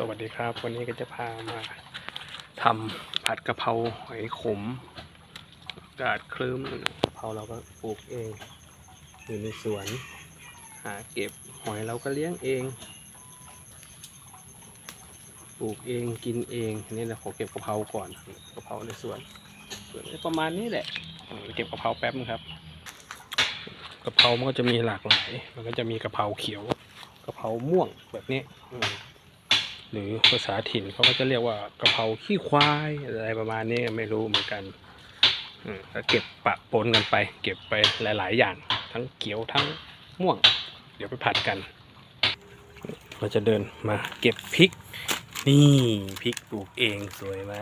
สวัสดีครับ วันนี้ก็จะพามาทำผัดกะเพราหอยขมกาศคลึ้มกะเพราเราก็ปลูกเอง อยู่ในสวน หาเก็บหอยเราก็เลี้ยงเอง ปลูกเองกินเองนี่นะขอเก็บกะเพราก่อนกะเพราในสวนสวนประมาณนี้แหละเก็บกะเพราแป๊บนึงครับกะเพรามันก็จะมีหลากหลาย มันก็จะมีกะเพราเขียวกะเพราม่วงแบบนี้อื หรือภาษาถิ่นเขาก็จะเรียกว่ากะเพราขี้ควายอะไรประมาณนี้ไม่รู้เหมือนกันก็เก็บปะปนกันไป เก็บไปหลาย ๆ อย่าง ทั้งเขียวทั้งม่วง เดี๋ยวไปผัดกัน เราจะเดินมาเก็บพริก นี่พริกปลูกเองสวยไหม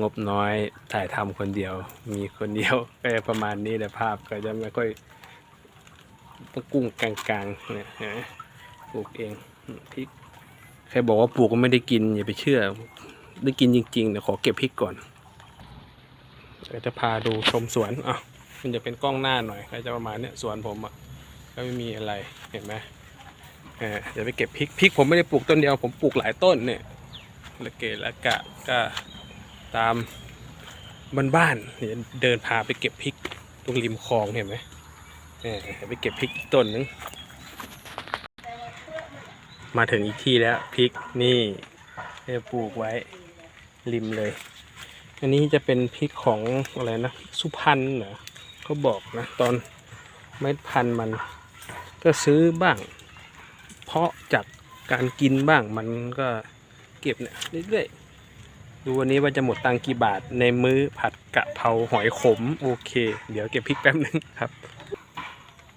งบน้อยถ่ายทำคนเดียว มีคนเดียวก็ประมาณนี้แต่ภาพก็จะไม่ค่อยกุ้งกลางๆเนี่ย ลูกเองพริกใครบอกว่าปลูกก็ไม่ได้กินอย่าไปเชื่อ ได้กินจริงๆเดี๋ยวขอเก็บพริกก่อนเดี๋ยวจะพาดูชมสวนอะมันจะเป็นกล้องหน้าหน่อยก็จะประมาณเนี้ยสวนผมอะก็ไม่มีอะไรเห็นไหมเออเดี๋ยวไปเก็บพริกพริกผมไม่ได้ปลูกต้นเดียวผมปลูกหลายต้นเนี่ยละเกละกะก็ตามบ้านๆเดี๋ยวเดินพาไปเก็บพริกตรงริมคลองเห็นไหมเออเดี๋ยวไปเก็บพริกอีกต้นนึง มาถึงอีกที่แล้วพริกนี่ได้ปลูกไว้ริมเลย อันนี้จะเป็นพริกของอะไรนะสุพรรณเหรอเขาบอกนะตอนเม็ดพันธุ์มัน ก็ซื้อบ้าง เพาะจากการกินบ้างมันก็เก็บเนี่ยเรื่อยๆดูวันนี้ว่าจะหมดตังกี่บาทในมื้อผัดกะเพราหอยขมโอเค เดี๋ยวเก็บพริกแป๊บนึงครับ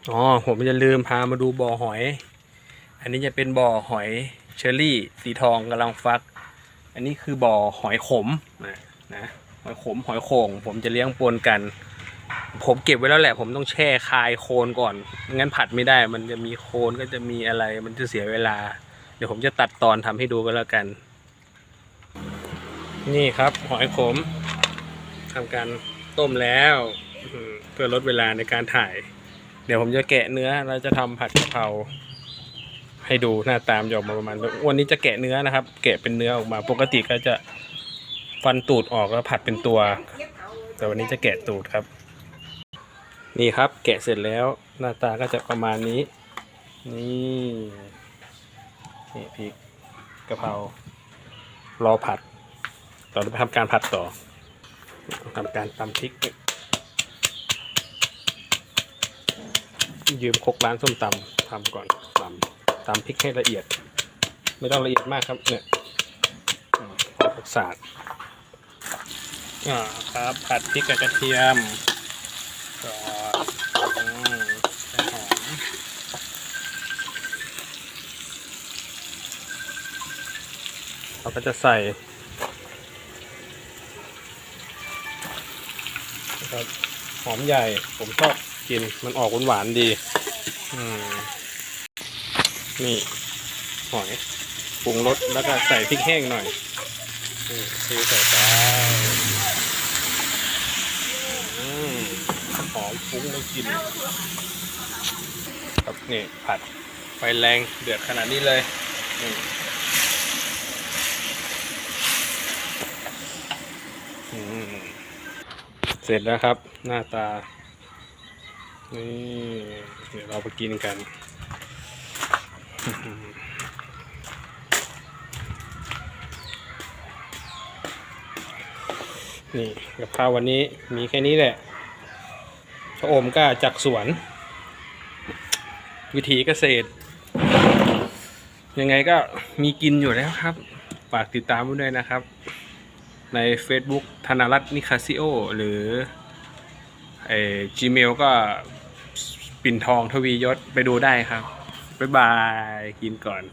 อ๋อผมจะลืมพามาดูบ่อหอย อันนี้จะเป็นบ่อหอยเชอรี่ สีทองกำลังฟัก อันนี้คือบ่อหอยขมนะนะหอยขมหอยโข่งผมจะเลี้ยงปนกัน ผมเก็บไว้แล้วแหละ ผมต้องแช่คายโคนก่อนไม่งั้นผัดไม่ได้ มันจะมีโคนก็จะมีอะไร มันจะเสียเวลา เดี๋ยวผมจะตัดตอนทำให้ดูก็แล้วกัน นี่ครับหอยขมทำการต้มแล้วเพื่อลดเวลาในการถ่าย เดี๋ยวผมจะแกะเนื้อแล้วจะทำผัดกะเพรา ให้ดูหน้าตามจะออกมาประมาณวันนี้จะแกะเนื้อนะครับ แกะเป็นเนื้อออกมา ปกติก็จะฟันตูดออกแล้วผัดเป็นตัว แต่วันนี้จะแกะตูดครับ นี่ครับ แกะเสร็จแล้วหน้าตาก็จะประมาณนี้ นี่นี่พริกกะเพรารอผัดเราจะไปทำการผัดต่อทำการตำพริก ยืมคกร้านส้มตำทำก่อนตำ ตำพริกให้ละเอียด ไม่ต้องละเอียดมากครับเนี่ยอืมพอผักสาดอ่าครับผัดพริกกับกระเทียมก่อนหอมเราก็จะใส่ครับหอมใหญ่ผมชอบกินมันออกหวานๆดี อืม นี่ หอยปรุงรสแล้วก็ใส่พริกแห้งหน่อยนี่ซีใส่ไปอืมหอมฟุ้งไม่กิน ครับนี่ผัดไฟแรงเดือดขนาดนี้เลยนี่อืมเสร็จแล้วครับ หน้าตา นี่ เดี๋ยวเราไปกินกัน นี่กับข้าววันนี้มีแค่นี้แหละพระโอมก็จากสวน วิถีเกษตร ยังไงก็มีกินอยู่แล้วครับ ฝากติดตามไว้ด้วยนะครับ ใน Facebook ธนรัตน์นิคาซิโอ หรือไอ้ Gmail ก็ปิ่นทองทวียศไปดูได้ครับ บ๊ายบาย กินก่อน